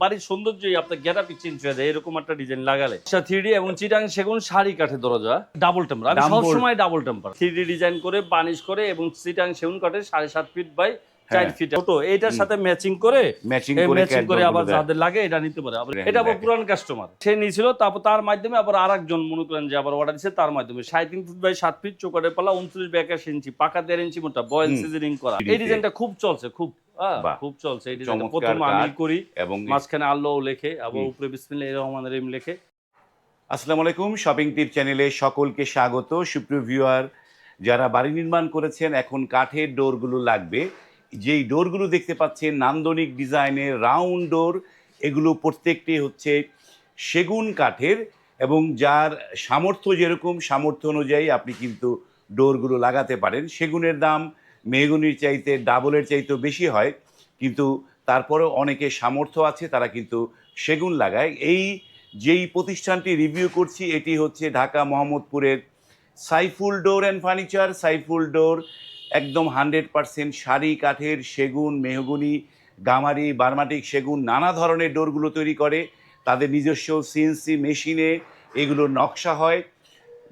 বাড়ির সৌন্দর্যই আপনার গেটাপি চেঞ্জ হয়ে যায় এরকম একটা ডিজাইন লাগালে। থ্রি ডি এবং চিটাং সেগুন শাড়ি কাঠের দরজা ডাবল টেম্পার আমি সবসময় ডাবল টেম্পার থ্রি ডিজাইন করে বানিশ করে এবং চিটাং সেগুন কাঠের সাড়ে সাত ফিট বাই চার হ্যাঁ। ফিট ছোট এইটার সাথে ম্যাচিং করে ম্যাচিং করে ম্যাচিং ক্যাট করে দরগুলো আবার যাদের লাগে এটা নিতে পারে। এটা আবার পুরান কাস্টমার সে নিয়েছিল তারপর তার মাধ্যমে আবার মনে করেন যে আবার অর্ডার দিচ্ছে তার মাধ্যমে। সাড়ে তিন ফুট বাই সাত ফিট পালা উনত্রিশ বাই একাশ ইঞ্চি পাকা দেড় ইঞ্চি মোটা বয়েল হুম। সিজনিং করা। এই ডিজাইনটা খুব চলছে খুব। খুব চলছে এই ডিজাইনটা। প্রথম আমি করি এবং মাঝখানে আল্লাহ লেখে আবার উপরে বিসমিল্লাহ রহমান রহিম লেখে। আসসালামু আলাইকুম শপিং টিপ চ্যানেলে সকলকে স্বাগত। সুপ্রিয় ভিউয়ার যারা বাড়ি নির্মাণ করেছেন এখন কাঠের ডোরগুলো লাগবে। যেই ডোরগুলো দেখতে পাচ্ছেন নান্দনিক ডিজাইনের রাউন্ড ডোর এগুলো প্রত্যেকটি হচ্ছে সেগুন কাঠের এবং যার সামর্থ্য যেরকম সামর্থ্য অনুযায়ী আপনি কিন্তু ডোরগুলো লাগাতে পারেন। সেগুনের দাম মেহগুনির চাইতে ডাবলের চাইতেও বেশি হয়, কিন্তু তারপরেও অনেকের সামর্থ্য আছে, তারা কিন্তু সেগুন লাগায়। এই যেই প্রতিষ্ঠানটি রিভিউ করছি, এটি হচ্ছে ঢাকা মোহাম্মদপুরের Saiful door and furniture. Saiful door একদম হান্ড্রেড পারসেন্ট শাড়ি, কাঠের সেগুন, মেহগুনি, গামারি, বার্মাটিক সেগুন, নানা ধরনের ডোরগুলো তৈরি করে। তাদের নিজস্ব সিএনসি মেশিনে এগুলো নকশা হয়,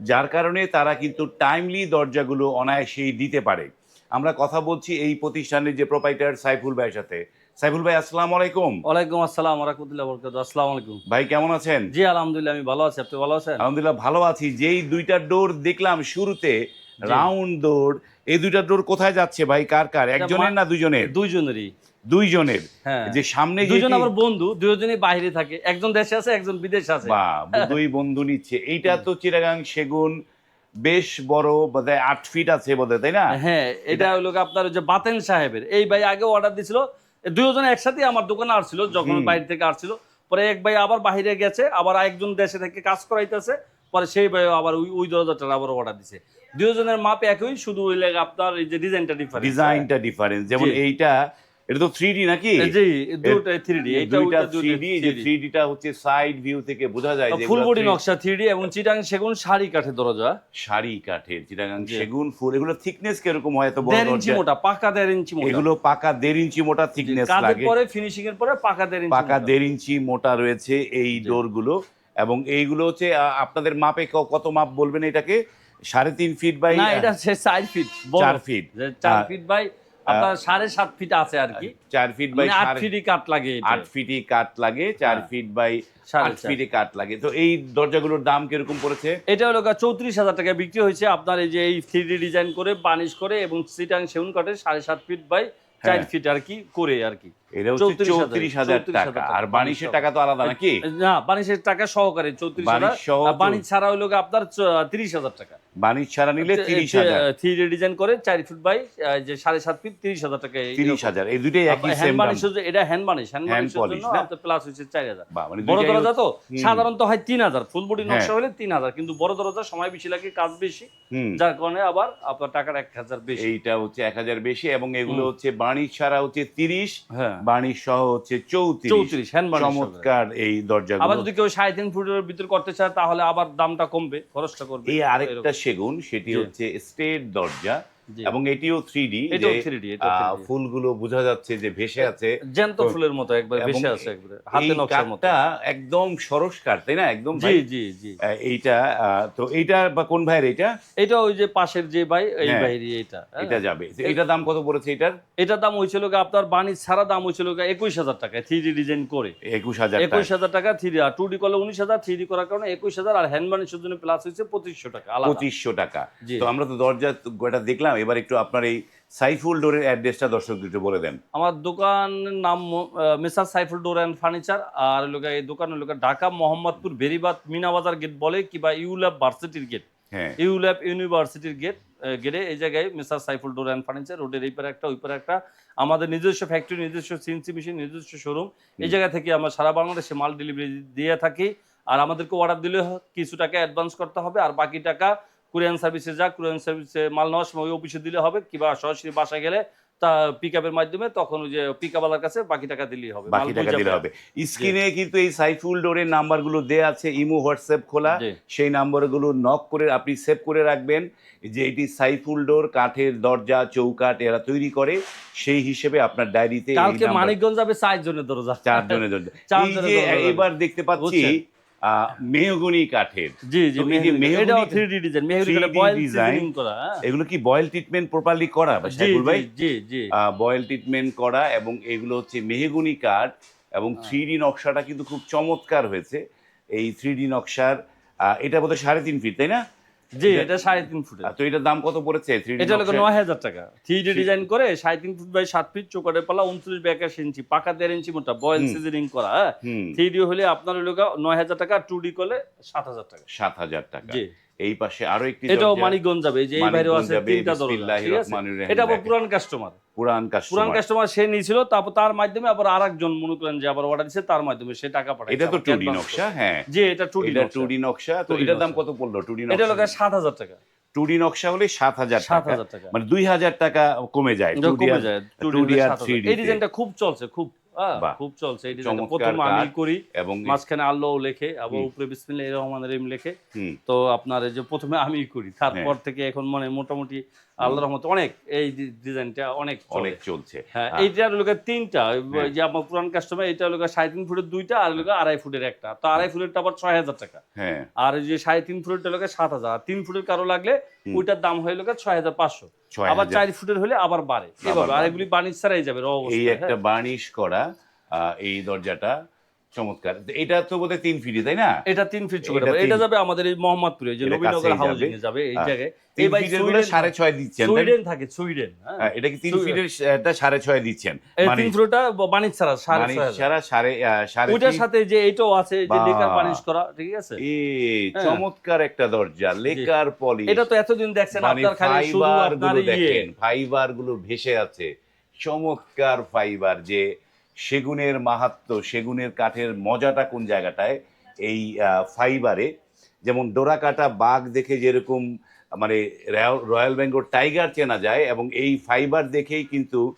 যার কারণে তারা কিন্তু টাইমলি দরজাগুলো অনায়াসেই দিতে পারে। আমরা কথা বলছি এই প্রতিষ্ঠানের যে প্রোপাইটার সাইফুল ভাইয়ের সাথে। সাইফুল ভাই আসসালামু আলাইকুম। ওয়ালাইকুম আসসালাম রাহমাতুল্লাহ বরকাত আসসালামু আলাইকুম। ভাই কেমন আছেন? জি আলহামদুলিল্লাহ আমি ভালো আছি। আপনি ভালো আছেন? আলহামদুলিল্লাহ ভালো আছি। যেই দুইটা ডোর দেখলাম শুরুতে রাউন্ড ডোর এই দুইটা ডোর কোথায় যাচ্ছে ভাই? কার কার? একজনের না দুজনের দুইজনেরই। দুইজনের। হ্যাঁ। যে সামনে দুইজন আবার বন্ধু দুইজনই বাইরে থাকে। একজন দেশে আছে একজন বিদেশে আছে। বা দুই বন্ধু নিচ্ছে। এইটা তো চিরাগাং সেগুন বেশ বড় বোধহয় আট ফিট আছে বোধহয় তাই না? হ্যাঁ এটা হলো আপনার যে বাতেন সাহেবের। এই ভাই আগে অর্ডার দিছিল দুজন একসাথে আমার দোকানে আসছিল যখন বাইরে থেকে আসছিল। পরে এক ভাই আবার বাইরে গেছে আবার একজন দেশে থেকে কাজ করাইতেছে। পরে সেই ভাই আবার ওই ওই দরজাটার আবার অর্ডার দিছে। দুজনের মাপ একই শুধু ওই লাগে আপনার এই যে ডিজাইনটা ডিফারেন্ট ডিজাইনটা ডিফারেন্স যেমন এইটা এটা তো থ্রি ডি নাকি? জি থ্রি ডি দুইটা থ্রি ডি যে থ্রি ডিটা হচ্ছে সাইড ভিউ থেকে বোঝা যায় যে ফুল বডি নকশা থ্রি ডি এবং চিটাং সেগুন শাড়ি কাঠের দরজা। শাড়ি কাঠের চিটাগাং জি। সেগুন ফুল এগুলো থিকনেস কীরকম হয় এত বড় দেড় ইঞ্চি মোটা পাকা দেড় ইঞ্চি মোটা। এগুলো পাকা দেড় ইঞ্চি মোটা থিকনেস লাগে। পরে ফিনিশিং এর পরে পাকা দেড় ইঞ্চি পাকা দেড় ইঞ্চি মোটা রয়েছে এই জি। ডোরগুলো এবং এইগুলো হচ্ছে আপনাদের মাপে কত মাপ বলবেন এটাকে? সাড়ে তিন ফিট বাই না এটা চার ফিট চার ফিট চার হ্যাঁ। ফিট বাই আপনার সাড়ে সাত ফিট আছে আর কি। চার ফিট বাই মানে আট ফিটই কাট লাগে আট ফিটই কাট লাগে চার হ্যাঁ। ফিট বাই সাড়ে আট চার। ফিটে কাট লাগে। তো এই দরজাগুলোর দাম কীরকম পড়েছে? এটা হলো চৌত্রিশ হাজার টাকা বিক্রি হয়েছে। আপনার এই যে এই থ্রি ডিজাইন করে বানিশ করে এবং সিটাং সেগুন কাটে সাড়ে সাত ফিট বাই চার হ্যাঁ। ফিট আর কি করে আর কি। এটা হচ্ছে চৌত্রিশ হাজার টাকা। আর বানিশের টাকা তো আলাদা নাকি? না বানিশের টাকা সহকারে চৌত্রিশ হাজার। বানিশ ছাড়া হলো আপনার তিরিশ হাজার টাকা। বানিশ ছাড়া নিলে তিরিশ হাজার। থ্রি ডিজাইন করে চার ফিট বাই যে সাড়ে সাত ফিট তিরিশ হাজার টাকা তিরিশ হাজার। এই দুটোই একই সেম এটা হ্যান্ড হ্যান্ড? প্লাস হচ্ছে চার হাজার। মানে বড় দরজা তো সাধারণত হয় তিন হাজার। ফুল বডি নকশা হ্যাঁ। হলে তিন হাজার কিন্তু বড় দরজা সময় বেশি লাগে কাজ বেশি। যার কারণে আবার আপনার টাকার এক হাজার বেশি। এইটা হচ্ছে এক হাজার বেশি এবং এগুলো হচ্ছে বাণিজ্য ছাড়া হচ্ছে তিরিশ হ্যাঁ। বাণিজ্য সহ হচ্ছে চৌত্রিশ। চৌত্রিশ হ্যান্ড। চমৎকার এই দরজাগুলো। আবার যদি কেউ সাড়ে তিন ফুটের ভিতর করতে চায় তাহলে আবার দামটা কমবে খরচটা করবে। এই আরেকটা। সেগুন সেটি হচ্ছে স্টেট দরজা। এবং এটিও থ্রি ডি এটাও 3D, এটাও 3D ফুলগুলো বোঝা যাচ্ছে যে ভেসে আছে। জ্যান্ত ফুলের মতো একবার বেশি আছে একবারে হাতে নকশার মতো। একদম সরস কাঠ তাই না? একদম জি জি জি। এইটা তো এইটা বা কোন ভাইয়ের এটা এটা ওই যে পাশের যে ভাই এই হ্যাঁ। বাইরে এটা হ্যাঁ। এটা যাবে। তো এটার দাম কত পড়েছে এটার? এটার দাম হয়েছিল আপনার বাণিজ্য ছাড়া দাম হয়েছিল একুশ হাজার টাকা থ্রি ডি ডিজাইন করে। একুশ হাজার একুশ হাজার টাকা থ্রি ডি আর টু ডি করলে উনিশ হাজার থ্রি ডি করার কারণে একুশ হাজার আর হ্যান্ড বানিশের জন্য প্লাস হয়েছে পঁচিশশো টাকা পঁচিশশো টাকা। তো আমরা তো দরজা গোটা দেখলাম এবার একটু আপনার এই সাইফুল ডোরের অ্যাড্রেসটা দর্শকদের একটু বলে দেন। আমার দোকানের নাম messrs Saiful door and furniture আর লোক এই দোকানের লোক ঢাকা মোহাম্মদপুর বেরিবাদ মিনাবাজার গেট বলে কিংবা ইউল্যাব ভার্সিটির গেট হ্যাঁ। ইউল্যাব ইউনিভার্সিটির গেট গেটে এই জায়গায় messrs Saiful door and furniture রোডের এই পারে একটা ওই পারে একটা। আমাদের নিজস্ব ফ্যাক্টরি নিজস্ব সিএনসি মেশিন নিজস্ব শোরুম এই জায়গা থেকে আমরা সারা বাংলাদেশে মাল ডেলিভারি দিয়ে থাকি। আর আমাদেরকে অর্ডার দিলে কিছু টাকা অ্যাডভান্স করতে হবে আর বাকি টাকা কুরিয়ান সার্ভিসে যা কুরিয়ান সার্ভিসে মাল নেওয়ার সময় ওই অফিসে দিলে হবে কিংবা সরাসরি বাসায় গেলে তা পিক আপের মাধ্যমে তখন ওই যে পিক আপওয়ালার কাছে বাকি টাকা দিলেই হবে বাকি টাকা দিলে হবে। স্ক্রিনে কিন্তু এই সাইফুল ডোরের নাম্বারগুলো দেয়া আছে ইমো হোয়াটসঅ্যাপ খোলা। সেই নাম্বারগুলো নক করে আপনি সেভ করে রাখবেন যে এটি সাইফুল ডোর কাঠের দরজা চৌকাঠ এরা তৈরি করে সেই হিসেবে আপনার ডায়েরিতে কালকে মানিকগঞ্জ যাবে চার জনের দরজা। চারজনের দরজা। এই চারজনের যে। এবার দেখতে পাচ্ছি মেহগনি কাঠের। জি জি তো এই যে মেহগনি মেহগনি- এটাও 3D design mahogany 3D boil design করা হ্যাঁ। এগুলো কি বয়েল ট্রিটমেন্ট প্রপারলি করা জি ভাই? জি জি। জি বয়েল ট্রিটমেন্ট করা এবং এগুলো হচ্ছে মেহগুনি কাঠ এবং হ্যাঁ। থ্রি ডি নকশাটা কিন্তু খুব চমৎকার হয়েছে। এই থ্রি ডি নকশার আহ, এটা বোধহয় সাড়ে তিন ফিট তাই না? জি এটা- সাড়ে তিন ফুট তো এটার দাম কত পড়েছে? এটা হলো নয় হাজার টাকা। থ্রি ডি ডিজাইন করে সাড়ে তিন ফুট বাই সাত ফিট চৌকাটের পালা উনত্রিশ একাশ ইঞ্চি পাকা দেড় ইঞ্চি মোটা বয়েল। সিজনিং করা হ্যাঁ? থ্রি ডি হলে আপনার হলো নয় হাজার টাকা টু ডি করলে সাত হাজার টাকা। সাত হাজার টাকা। জি। এই পাশে আরও একটি এটাও মানিকগঞ্জ যাবে যে এই বাইরেও আছে তিনটা দরজা এটা আবার পুরান কাস্টমার পুরান কাস্টমার পুরান কাস্টমার সে নিয়েছিল তারপর তার মাধ্যমে আবার আরেকজন মনে করেন যে আবার অর্ডার দিচ্ছে তার মাধ্যমে সে টাকা পাঠায় এটা তো টু ডি নকশা হ্যাঁ। জি এটা টু ডি এটা টু ডি নকশা তো এটার দাম কত পড়ল? টু ডি এটা নকশা। সাত হাজার টাকা। টুডি নকশা হলে সাত হাজার সাত টাকা। মানে দুই হাজার টাকা কমে যায় এটা 2D কমে আর- যায় 2D 2D আর সাত 3D এই ডিজাইনটা খুব চলছে খুব। খুব চলছে এই ডিজাইনটা। প্রথম আমি করি এবং মাঝখানে আল্লাহ লেখে আবার। উপরে বিসমিল্লাহ রহমান রহিম লেখে। তো আপনার এই যে প্রথমে আমি করি তারপর থেকে এখন মানে মোটামুটি আল্লাহ রহমত অনেক এই ডিজাইনটা অনেক অনেক চলছে। হ্যাঁ আহ, এইটার লোকের তিনটা। হ্যাঁ। যে আমার পুরান কাস্টমার এটা লোকের সাড়ে তিন ফুটের দুইটা আর লোকের আড়াই ফুটের একটা। তো আড়াই ফুটেরটা আবার ছয় হাজার টাকা। হ্যাঁ। আর যে সাড়ে তিন ফুটেরটা লোকের সাত হাজার। তিন ফুটের কারও লাগলে ওইটার দাম হয়ে লোকের ছয় হাজার পাঁচশো। আবার চার ফুটের হলে আবার বাড়ে। আর। এগুলি বাণিজ্য ছাড়াই যাবে র এই একটা হ্যাঁ। বার্নিশ করা এই দরজাটা চমৎকার। এটা তো বোধহয় তিন ফিটি তাই না? এটা তিন ফিট এটা যাবে আমাদের এই মোহাম্মদপুরে যে নবীনগর হাউজিং এ যাবে। এই। জায়গায়। এই সুইডেন সাড়ে ছয় দিচ্ছেন সুইডেন থাকে সুইডেন হ্যাঁ। হ্যাঁ, এটা কি তিন ফিটের এটা সাড়ে ছয় দিচ্ছেন তিন ফুটটা বাণিজ্য ছাড়া সাড়ে সাড়ে সাড়ে ওইটার সাথে যে এইটাও আছে যে। লেকার বানিশ করা ঠিক আছে? এ হ্যাঁ। চমৎকার একটা দরজা লেকার পলি এটা তো এতদিন দেখছেন মানে আপনার খালি শুধু আপনার ইয়ে। দেখেন ফাইবারগুলো ভেসে আছে। চমৎকার ফাইবার যে সেগুনের মাহাত্ম সেগুনের কাঠের মজাটা কোন জায়গাটায়? এই ফাইবারে। যেমন ডোরাকাটা বাঘ দেখে যেরকম মানে রয়্যাল- বেঙ্গল টাইগার চেনা যায় এবং এই ফাইবার দেখেই কিন্তু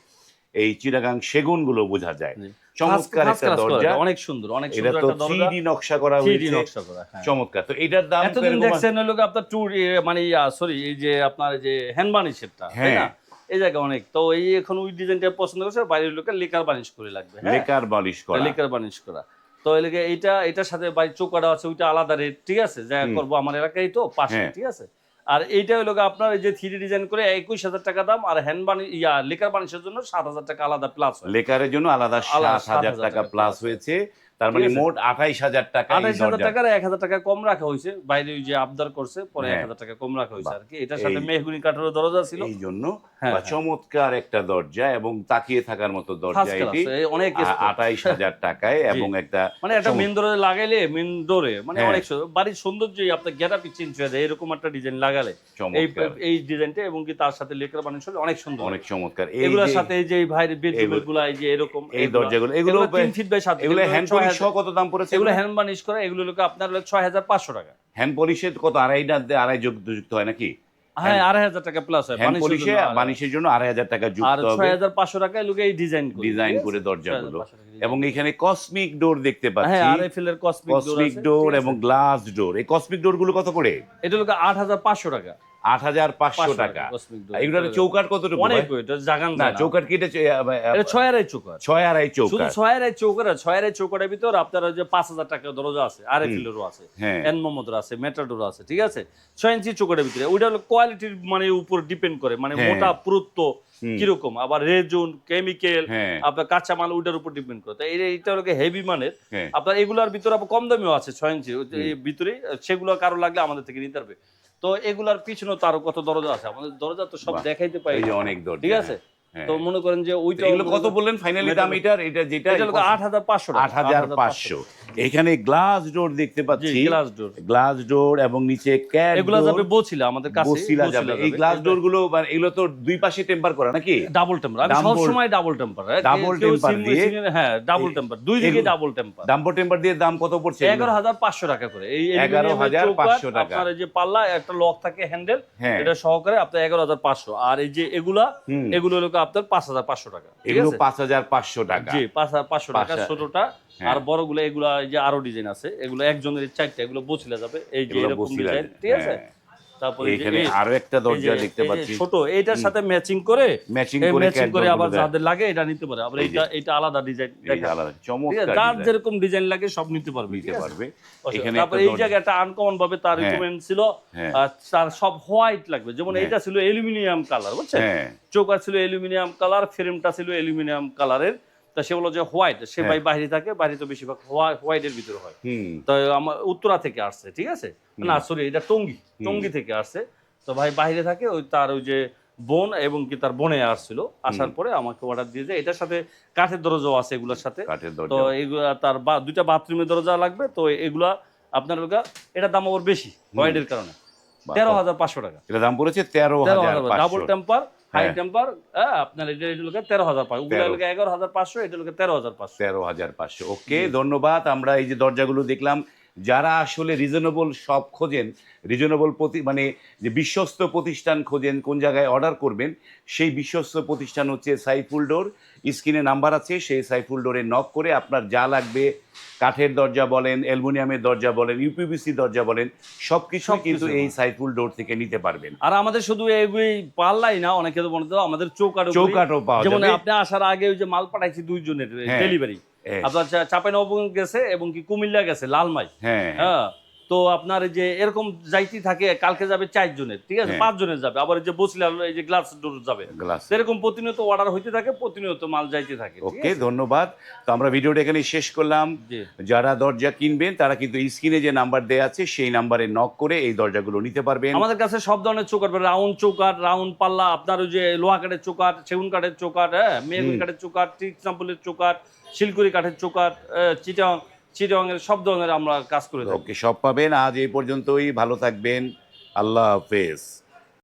এই চিটাগাং সেগুনগুলো বোঝা যায়। চমৎকার একটা দরজা। অনেক সুন্দর অনেক এটা সুন্দর তো একটা থ্রি দরজা। ডি নকশা করা হয়েছে। নকশা করা হ্যাঁ। চমৎকার। তো এটার দাম এতদিন দেখছেন হলো আপনার ট্যুর মানে সরি এই যে আপনার যে হ্যান্ড বানিশেরটা তাই হ্যাঁ। এই জায়গা অনেক। তো এই এখন ওই ডিজাইনটা পছন্দ করছে বাইরের লোকের লেকার বানিশ করে লাগবে হ্যাঁ? লেকার বালিশ করা। লেকার বানিশ করা। তো এলাকা এইটা এটার সাথে বাড়ি চৌকাটা আছে ওইটা আলাদা রেট ঠিক আছে? যা। করব আমার এলাকায় তো পাশে হ্যাঁ। ঠিক আছে? আর এইটা হলো আপনার এই যে থ্রি ডিজাইন করে একুশ হাজার টাকা দাম আর হ্যান্ড বানি ইয়া লেকার বানিশের জন্য সাত হাজার টাকা আলাদা প্লাস লেকারের জন্য আলাদা সাত হাজার টাকা প্লাস হয়েছে। তার মানে মোট আঠাইশ হাজার টাকা আঠাইশ হাজার। টাকার এক হাজার টাকা কম রাখা হয়েছে বাইরে ওই যে আবদার করছে পরে এক হ্যাঁ। হাজার টাকা কম রাখা হয়েছে আর কি। এটার সাথে মেহগুনি কাঠেরও দরজা ছিল। এই জন্য বা হ্যাঁ। চমৎকার একটা দরজা এবং তাকিয়ে থাকার মতো দরজা এটি অনেক আঠাইশ হাজার টাকায় এবং একটা মানে একটা মেন ডোরে লাগাইলে মেন ডোরে মানে হ্যাঁ। অনেক বাড়ির সৌন্দর্যই আপনার গেটআপ চেঞ্জ হয়ে যায় এরকম একটা ডিজাইন লাগালে। এই এই ডিজাইনটা এবং কি তার সাথে লেকার বানিশ হলে অনেক সুন্দর। অনেক চমৎকার। এগুলোর সাথে যে ভাইয়ের বেডরুমগুলা এই যে এরকম এই দরজাগুলো এগুলো তিন ফিট বাই সাত এগুলো হ্যান্ড পলিশ কত দাম পড়েছে এগুলো হ্যান্ড বানিশ করা এগুলো লোক আপনার হলো ছয় হাজার পাঁচশো টাকা। হ্যান্ড পলিশের কত আড়াই না আড়াই যুক্ত হয় নাকি? হ্যাঁ আড়াই হাজার টাকা প্লাস হয় হ্যান্ড বানিশের পলিশে জন্য আড়াই- বানিশের জন্য আড়াই হাজার টাকা যুক্ত হবে। ছয় হাজার পাঁচশো টাকায় লোকে এই ডিজাইন ডিজাইন করে দরজাগুলো। এবং এখানে কসমিক ডোর দেখতে হ্যাঁ পাচ্ছি। আরএফএল এর কসমিক ডোর এবং গ্লাস ডোর এই কসমিক ডোরগুলো কত করে? এটা লোকে আট হাজার পাঁচশো টাকা। আট হাজার পাঁচশো টাকা। এগুলোর চৌকাট কতটুকু অনেক জাগান না যায় না। চৌকাট কি এটা চ- আহ, আহ, এটা ছয় আড়াই চৌকার ছয় আড়াই শুধু ছয় আড়াই চৌকার ছয় আড়াই ভিতর আপনার যে পাঁচ হাজার টাকা দরজা আছে আরএফএলেরও আছে হ্যাঁ। এন আছে মেটাডোর আছে ঠিক আছে? ছয় ইঞ্চি চৌকাটের ভিতরে ওইটা হলো কোয়ালিটির মানে উপর ডিপেন্ড করে মানে হ্যাঁ। মোটা পুরুত্ব কীরকম? আবার রেজুন কেমিক্যাল আপনার কাঁচা মাল ওইটার উপর ডিপেন্ড করে। তো এই- এইটা হলো হেভি মানের হ্যাঁ। আপনার এগুলার ভিতরে আবার কম দামিও আছে ছয় ইঞ্চি ভিতরে সেগুলো কারও লাগলে আমাদের থেকে নিতে পারবে। তো এগুলার পিছনে তো আরও কত দরজা আছে। আমাদের দরজা তো সব দেখাইতে পারি। যে অনেক ঠিক আছে? হ্যাঁ। তো মনে করেন যে ওইটা এগুলো কত বললেন? ফাইনালি দাম এটার এটা যেটা এটা হলো আট হাজার পাঁচশো আট হাজার পাঁচশো। এখানে গ্লাস ডোর দেখতে পাচ্ছি। গ্লাস ডোর গ্লাস ডোর এবং নিচে ক্যাট এগুলো যাবে বছিলা আমাদের কাছে বসিলা যাবে। এই গ্লাস ডোরগুলো মানে এগুলো তো দুই পাশে টেম্পার করা নাকি? ডাবল টেম্পার আমি সব সময় ডাবল টেম্পার Double temper দিয়ে- হ্যাঁ ডাবল টেম্পার দুই দিকে ডাবল টেম্পার ডাম্বো টেম্পার দিয়ে দাম কত পড়ছে এগারো হাজার পাঁচশো টাকা করে। এই 11,500 11,500 টাকা। আপনার যে পাল্লা একটা লক থাকে হ্যান্ডেল হ্যাঁ। এটা সহকারে আপনার এগারো হাজার পাঁচশো। আর এই যে এগুলা এগুলো হলো আপনার পাঁচ হাজার পাঁচশো টাকা ঠিক এগুলো আছে? পাঁচ হাজার পাঁচশো টাকা। জি পাঁচ হাজার পাঁচশো টাকা ছোটটা। হ্যাঁ। আর বড়গুলো এগুলা এই যে আরও ডিজাইন আছে এগুলো একজনের চারটা এগুলো বছিলা যাবে। এই যে এরকম ডিজাইন ঠিক আছে? হ্যাঁ। তারপরে এখানে আরও একটা দরজা দেখতে পাচ্ছি। ছোট এইটার সাথে ম্যাচিং করে ম্যাচিং করে ম্যাচিং করে আবার যাদের লাগে এটা নিতে পারে। আবার এটা এটা আলাদা ডিজাইন এই আলাদা চমৎকার যার যেরকম ডিজাইন লাগে সব নিতে পারবে নিতে পারবে। এখানে নেই। তারপরে এই দরজা- জায়গাটা আনকমন ভাবে তার হ্যাঁ। রিকমেন্ড ছিল হ্যাঁ। আর তার সব হোয়াইট লাগবে। যেমন হ্যাঁ। এইটা ছিল অ্যালুমিনিয়াম কালার বুঝছেন? চৌকার ছিল অ্যালুমিনিয়াম কালার ফ্রেমটা ছিল অ্যালুমিনিয়াম কালারের তা সে বলল যে হোয়াইট সে হ্যাঁ। ভাই বাইরে থাকে বাইরে তো বেশিরভাগ হোয়াইটের ভিতরে হয়। তো আমার উত্তরা থেকে আসছে ঠিক আছে? না সরি এটা টঙ্গি টঙ্গি থেকে আসছে। তো ভাই বাইরে থাকে ওই তার ওই যে বোন এবং কি তার বোনে আসছিল। আসার পরে আমাকে অর্ডার দিয়ে যায় এটার সাথে কাঠের দরজাও আছে এগুলোর সাথে। তো এগুলা তার দুইটা বাথরুমের দরজা লাগবে। তো এগুলা আপনার এটার দাম আবার বেশি হোয়াইটের কারণে। তেরো হাজার পাঁচশো টাকা। এটা দাম পড়েছে তেরো হাজার ডাবল টেম্পার হাই হ্যাঁ। টেম্পার আপনার এটা এটা লোকের তেরো হাজার পাঁচশো। ওগুলো লোকের এগারো হাজার পাঁচশো এটা লোকের তেরো হাজার পাঁচশো। তেরো হাজার পাঁচশো। ওকে ধন্যবাদ। আমরা এই যে দরজাগুলো দেখলাম যারা আসলে রিজনেবল সব খোঁজেন রিজনেবল প্রতি মানে যে বিশ্বস্ত প্রতিষ্ঠান খোঁজেন কোন জায়গায় অর্ডার করবেন সেই বিশ্বস্ত প্রতিষ্ঠান হচ্ছে সাইফুল ডোর। স্ক্রিনে নাম্বার আছে সেই সাইফুল ডোরে নক করে আপনার যা লাগবে কাঠের দরজা বলেন অ্যালুমিনিয়ামের দরজা বলেন ইউপিবিসি দরজা বলেন সব কিছু সবকিছু, কিন্তু এই। সাইফুল ডোর থেকে নিতে পারবেন। আর আমাদের শুধু এই পাল্লাই না অনেকে তো মনে তো আমাদের চৌকাট চৌকাঠও পাওয়া যেমন যাবে আপনি আসার আগে ওই যে মাল পাঠাইছি দুইজনের। ডেলিভারি হ্যাঁ, আপনার চাপাই নবগঞ্জ গেছে এবং কি কুমিল্লা গেছে লালমাই। হ্যাঁ। হ্যাঁ। তো আপনার যে এরকম যাইতে থাকে কালকে যাবে চার জনের ঠিক আছে? হ্যাঁ। পাঁচ জনের যাবে। আবার যে বসলে এই যে গ্লাস ডোর যাবে। গ্লাস সেরকম প্রতিনিয়ত অর্ডার হইতে থাকে প্রতিনিয়ত মাল যাইতে থাকে ওকে ধন্যবাদ। তো আমরা ভিডিওটা এখানে শেষ করলাম। যারা দরজা কিনবেন তারা কিন্তু স্ক্রিনে যে নাম্বার দেওয়া আছে সেই নাম্বারে নক করে এই দরজাগুলো নিতে পারবেন। আমাদের কাছে সব ধরনের চৌকাট রাউন্ড চৌকাট রাউন্ড পাল্লা আপনার ওই যে লোহা কাঠের চৌকাট সেগুন কাঠের চৌকাট হ্যাঁ মেগুন। কাঠের চৌকাট টিক সাম্পলের চৌকাট শিলকুড়ি কাঠের চৌকাট চিটাং চিটাং এর সব ধরনের আমরা কাজ করে থাকি। ওকে, সব পাবেন। আজ এই পর্যন্তই। ভালো থাকবেন। আল্লাহ হাফেজ।